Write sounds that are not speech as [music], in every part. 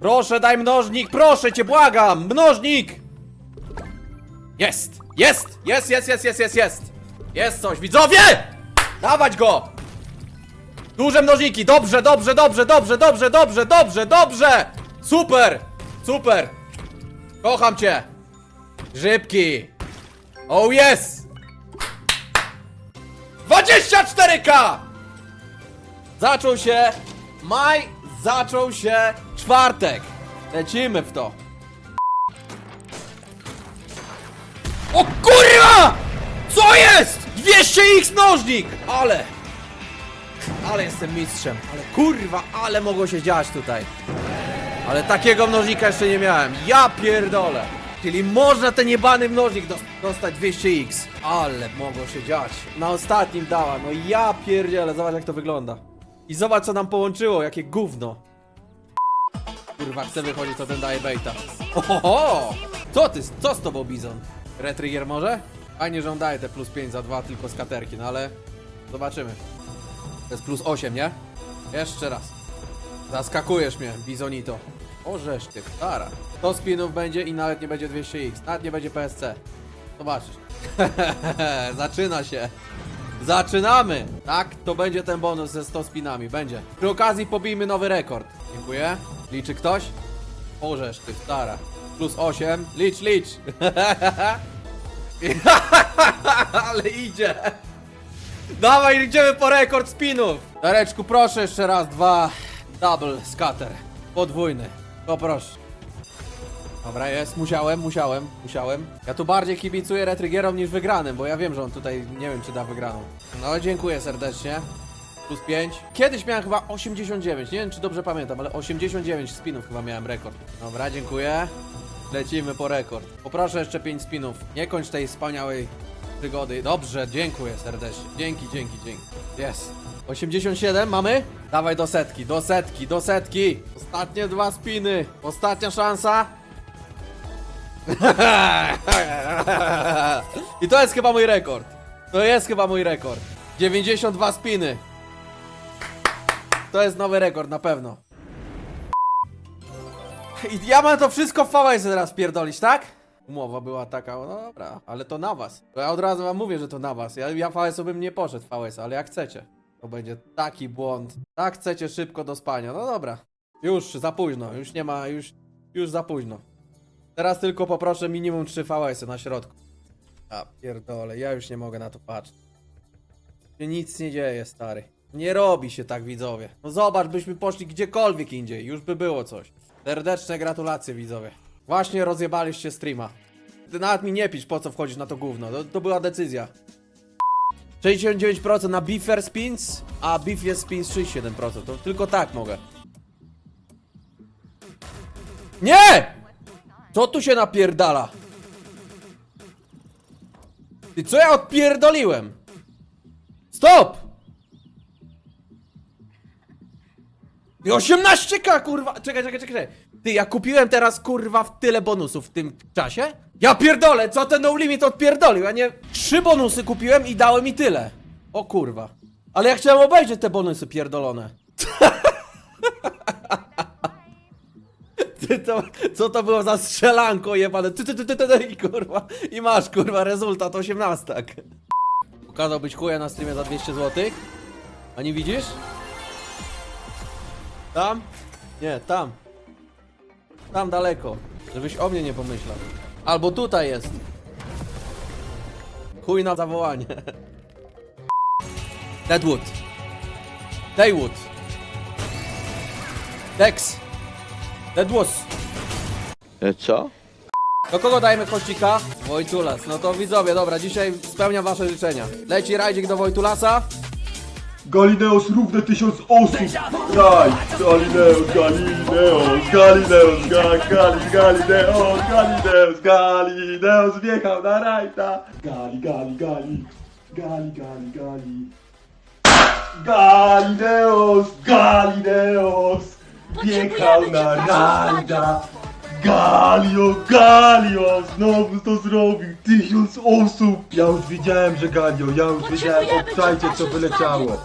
Proszę, daj mnożnik, proszę cię, błagam! Mnożnik! Jest! Jest! Jest, jest, jest, jest, jest, jest! Jest coś, widzowie! Dawać go! Duże mnożniki, dobrze, dobrze, dobrze, dobrze, dobrze, dobrze, dobrze, dobrze! Super! Super! Kocham cię! Grzybki! Oh yes! 24k! Zaczął się maj, zaczął się czwartek. Lecimy w to. O kurwa! Co jest? 200x mnożnik! Ale... Ale jestem mistrzem. Ale kurwa, ale mogło się dziać tutaj. Ale takiego mnożnika jeszcze nie miałem. Ja pierdolę. Czyli można ten jebany mnożnik dos- dostać 200x. Ale mogło się dziać. Na ostatnim dała. No ja pierdzielę, zobacz jak to wygląda. I zobacz co nam połączyło, jakie gówno. Kurwa, chcę wychodzić, to ten daje baita. Ohoho! Co ty, co z tobą, Bizon? Retrigger może? Fajnie, że on daje te plus 5 za 2 tylko z katerki, no ale... Zobaczymy. To jest plus 8, nie? Jeszcze raz. Zaskakujesz mnie, Bizonito. O, żeż ty, stara. 100 spinów będzie i nawet nie będzie 200x. Nawet nie będzie PSC. Zobaczysz. [laughs] Zaczyna się. Zaczynamy! Tak, to będzie ten bonus ze 100 spinami. Będzie. Przy okazji pobijmy nowy rekord. Dziękuję. Liczy ktoś? O, żeż ty, stara. Plus 8. Licz, licz. [laughs] Ale idzie. Dawaj, idziemy po rekord spinów! Dareczku, proszę jeszcze raz, dwa double scatter. Podwójny. Poproszę. Dobra, jest, musiałem, musiałem, musiałem. Ja tu bardziej kibicuję Retriggerom niż wygranym, bo ja wiem, że on tutaj nie wiem, czy da wygraną. No, dziękuję serdecznie. Plus 5. Kiedyś miałem chyba 89, nie wiem, czy dobrze pamiętam, ale 89 spinów chyba miałem rekord. Dobra, dziękuję. Lecimy po rekord. Poproszę jeszcze 5 spinów. Nie kończ tej wspaniałej przygody. Dobrze, dziękuję serdecznie. Dzięki, dzięki, dzięki. Jest. 87 mamy? Dawaj do setki, do setki, do setki. Ostatnie dwa spiny. Ostatnia szansa. [laughs] I to jest chyba mój rekord. To jest chyba mój rekord. 92 spiny. To jest nowy rekord na pewno. I ja mam to wszystko w VS teraz pierdolić, tak? Umowa była taka, no dobra, ale to na was. Ja od razu wam mówię, że to na was. Ja, ja VS bym nie poszedł VS, ale jak chcecie. To będzie taki błąd. Tak chcecie szybko do spania. No dobra. Już za późno, już nie ma, już, już za późno. Teraz tylko poproszę minimum 3 VS na środku. A pierdolę, ja już nie mogę na to patrzeć. Nic nie dzieje, stary. Nie robi się tak, widzowie. No zobacz, byśmy poszli gdziekolwiek indziej, już by było coś. Serdeczne gratulacje, widzowie. Właśnie rozjebaliście streama. Nawet mi nie pisz, po co wchodzisz na to gówno. To, to była decyzja. 69% na Beefer Spins, a Beefie Spins 67%. To tylko tak mogę. Nie! Co tu się napierdala? Ty co ja odpierdoliłem? Stop! 18k kurwa! Czekaj, czekaj, czekaj. Ty, ja kupiłem teraz kurwa w tyle bonusów w tym czasie? Ja pierdolę, co ten no limit odpierdolił? Ja nie. Trzy bonusy kupiłem i dałem mi tyle. O kurwa. Ale ja chciałem obejrzeć te bonusy pierdolone. Ty to, co to było za strzelanko jebane? Ty, ty, ty, ty, ty, ty, kurwa. I masz kurwa rezultat 18. Pokazałbyś chuja na streamie za 200 zł? A nie widzisz? Tam? Nie, tam. Tam daleko. Żebyś o mnie nie pomyślał. Albo tutaj jest. Chuj na zawołanie. [laughs] Deadwood. Daywood. Dex. Deadwood. E, Co? Do kogo dajemy kościka? Wojtulas. No to widzowie, dobra, dzisiaj spełniam wasze życzenia. Leci rajdzik do Wojtulasa. Galileos równe tysiąc osób! Daj! Galileos, Galileos, Galileos, ga, Gali, Galileos, Galileos, wjechał na rajta! Gali, Gali, Gali, Gali, Gali, Gali. Galileos, Galileos wjechał na rajta! Galio, Galio! Znowu to zrobił! Tysiąc osób! Ja już wiedziałem, że Galio, ja już wiedziałem, obczajcie co wyleciało.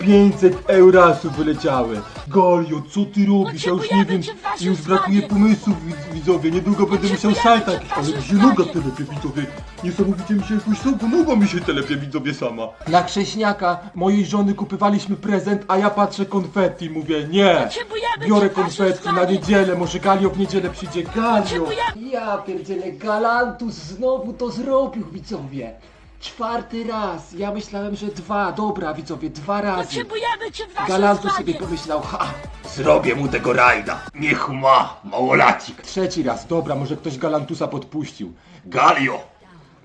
500 eurasów wyleciały. Golio, co ty robisz? Ja już nie wiem, już brakuje pomysłów widz- widzowie. Niedługo będę musiał sajta jakiś, w ale mi się noga telepie widzowie. Niesamowicie mi się jakoś samo, noga mi się telepie widzowie sama. Na chrześniaka mojej żony kupywaliśmy prezent, a ja patrzę konfetti, mówię nie. Potrzebujemy Biorę cię konfetti na niedzielę, może Galio w niedzielę przyjdzie. Galio! Potrzebujemy- Ja pierdzielę, Galantus znowu to zrobił, widzowie. Czwarty raz. Ja myślałem, że dwa. Dobra, widzowie, dwa razy. Potrzebujemy cię w naszym składzie. sobie pomyślał, ha, Zrobię mu tego rajda. Niech ma, małolacik. trzeci raz. Dobra, może ktoś Galantusa podpuścił. Galio!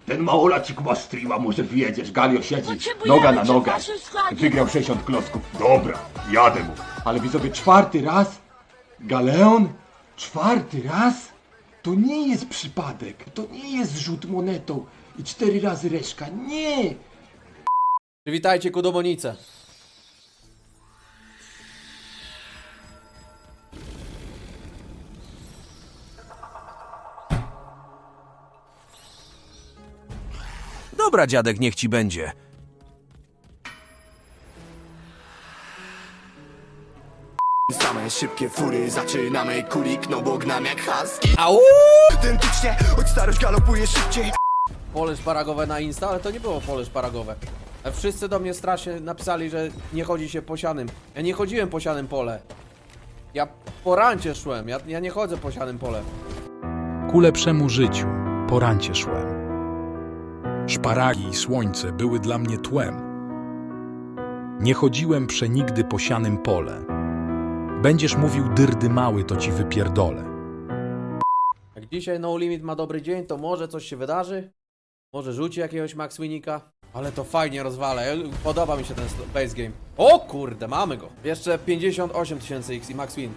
Ten małolacik ma streama, może wjedziesz. Galio siedzi, Potrzebujemy noga na cię w nogę. naszym składzie. Wygrał 60 klocków. Dobra, jadę mu. Ale widzowie, czwarty raz? Galeon? Czwarty raz? To nie jest przypadek. To nie jest rzut monetą. I cztery razy reszka. Nie! Przywitajcie ku domonice. Dobra, dziadek, niech ci będzie. Same szybkie fury, zaczynamy kulik, no bo gnam jak husky Au! Identycznie, choć starość galopuje szybciej Pole szparagowe na Insta, ale to nie było pole szparagowe. A Wszyscy do mnie strasznie napisali, że nie chodzi się po sianym. Ja nie chodziłem po sianym pole. Ja po rancie szłem, ja, ja nie chodzę po sianym pole. Ku lepszemu życiu, po rancie szłem. Szparagi i słońce były dla mnie tłem. Nie chodziłem przenigdy po sianym pole. Będziesz mówił dyrdy mały, to ci wypierdolę. Jak dzisiaj No Limit ma dobry dzień, to może coś się wydarzy. Może rzuci jakiegoś Max Winika. Ale to fajnie rozwalę. Podoba mi się ten base game. O kurde, mamy go. Jeszcze 58 tysięcy X i Max Win.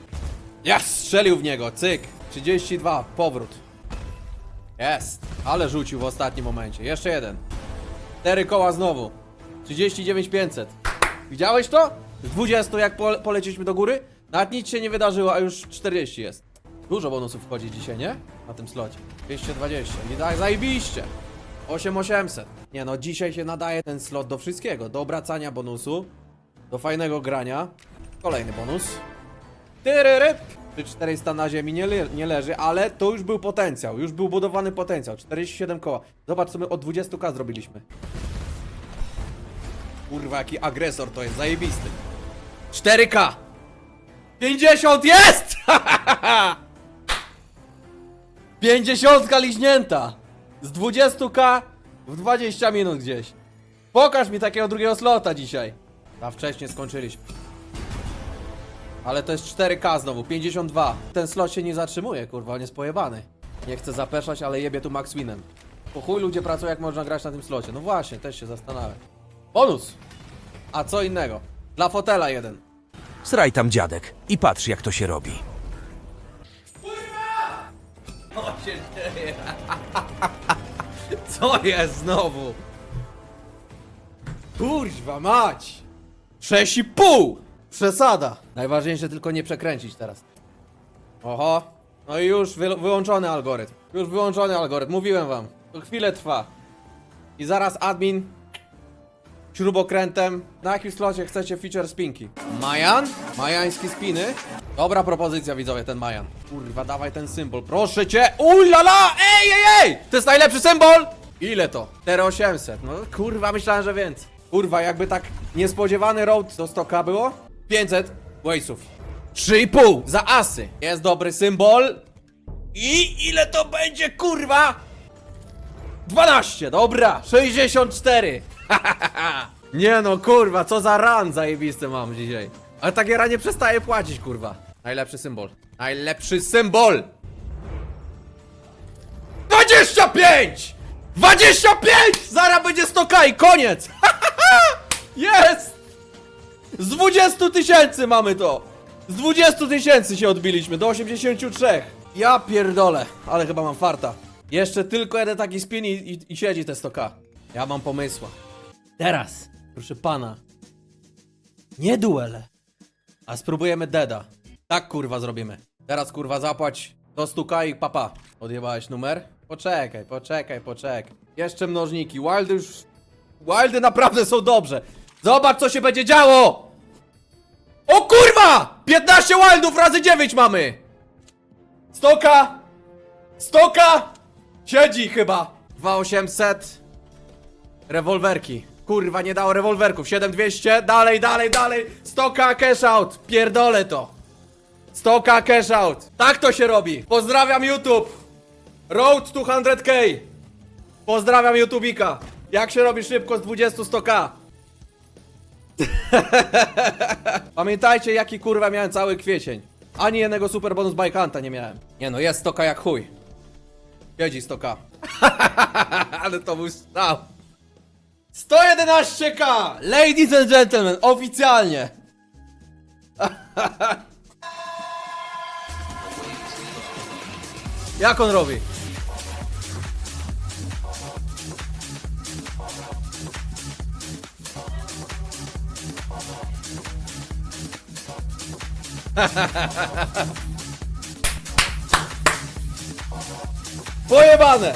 Jest! Strzelił w niego, cyk. 32, powrót. Jest. Ale rzucił w ostatnim momencie. Jeszcze jeden. Cztery koła znowu. 39 500. Widziałeś to? Z 20 jak pole poleciliśmy do góry? Nawet nic się nie wydarzyło, a już 40 jest. Dużo bonusów wchodzi dzisiaj, nie? Na tym slocie. 220. I tak zajebiście. 8800. Nie no, dzisiaj się nadaje ten slot do wszystkiego. Do obracania bonusu. Do fajnego grania. Kolejny bonus. Tyryry. Czy 400 na ziemi nie, le nie leży, ale to już był potencjał. Już był budowany potencjał. 47 koła. Zobacz, co my od 20k zrobiliśmy. Kurwa, jaki agresor to jest. Zajebisty. 4k. 50 jest! [laughs] 50 liźnięta! Z 20k w 20 minut gdzieś. Pokaż mi takiego drugiego slota dzisiaj. A wcześniej skończyliśmy. Ale to jest 4k znowu, 52. Ten slot się nie zatrzymuje, kurwa, on jest pojebany. Nie chcę zapeszać, ale jebie tu Max Winem. Po chuj ludzie pracują, jak można grać na tym slocie. No właśnie, też się zastanawiam. Bonus! A co innego? Dla fotela jeden. Sraj tam, dziadek, i patrz, jak to się robi. [laughs] Co jest znowu? Kurwa mać! 6,5! Przesada! Najważniejsze tylko nie przekręcić teraz. Oho. No i już wy wyłączony algorytm. Już wyłączony algorytm, mówiłem wam. To chwilę trwa. I zaraz admin śrubokrętem. Na jakim slocie chcecie feature spinki? Majan? Majańskie spiny? Dobra propozycja widzowie, ten Majan. Kurwa, dawaj ten symbol, proszę cię! Ulala! Ej, ej, ej! To jest najlepszy symbol! Ile to? 4800. No kurwa, myślałem, że więcej. Kurwa, jakby tak niespodziewany road do 100k było? 500 waysów. 3,5 za asy. Jest dobry symbol. I ile to będzie, kurwa? 12, dobra, 64. [laughs] nie no, kurwa, co za ran zajebisty mam dzisiaj. Ale ta giera nie przestaje płacić, kurwa. Najlepszy symbol. Najlepszy symbol! 25! 25! Zara będzie 100k i koniec! [laughs] Jest! Z 20 tysięcy mamy to! Z 20 tysięcy się odbiliśmy, do 83. Ja pierdolę, ale chyba mam farta. Jeszcze tylko jeden taki spin i, i, i siedzi te 100k. Ja mam pomysła. Teraz, proszę pana, nie duele, a spróbujemy deda. Tak kurwa zrobimy. Teraz kurwa zapłać do 100k i papa. Odjebałeś numer? Poczekaj, poczekaj, poczekaj. Jeszcze mnożniki. Wildy już... Wildy naprawdę są dobrze. Zobacz co się będzie działo! O kurwa! 15 wildów razy 9 mamy! Stoka! Stoka! Siedzi chyba! 2800 Rewolwerki. Kurwa, nie dało rewolwerków. 7200, dalej, dalej, dalej. Stoka cash out. Pierdolę to. Stoka cash out. Tak to się robi. Pozdrawiam YouTube. Road to 100k. Pozdrawiam YouTubika. Jak się robi szybko z 20 100k? [laughs] Pamiętajcie, jaki kurwa miałem cały kwiecień. Ani jednego super bonus hunta nie miałem. Nie no, jest stoka jak chuj. Siedzi stoka. [laughs] Ale to był strzał. 111k! Ladies and gentlemen, oficjalnie! [laughs] Jak on robi? Pojebane!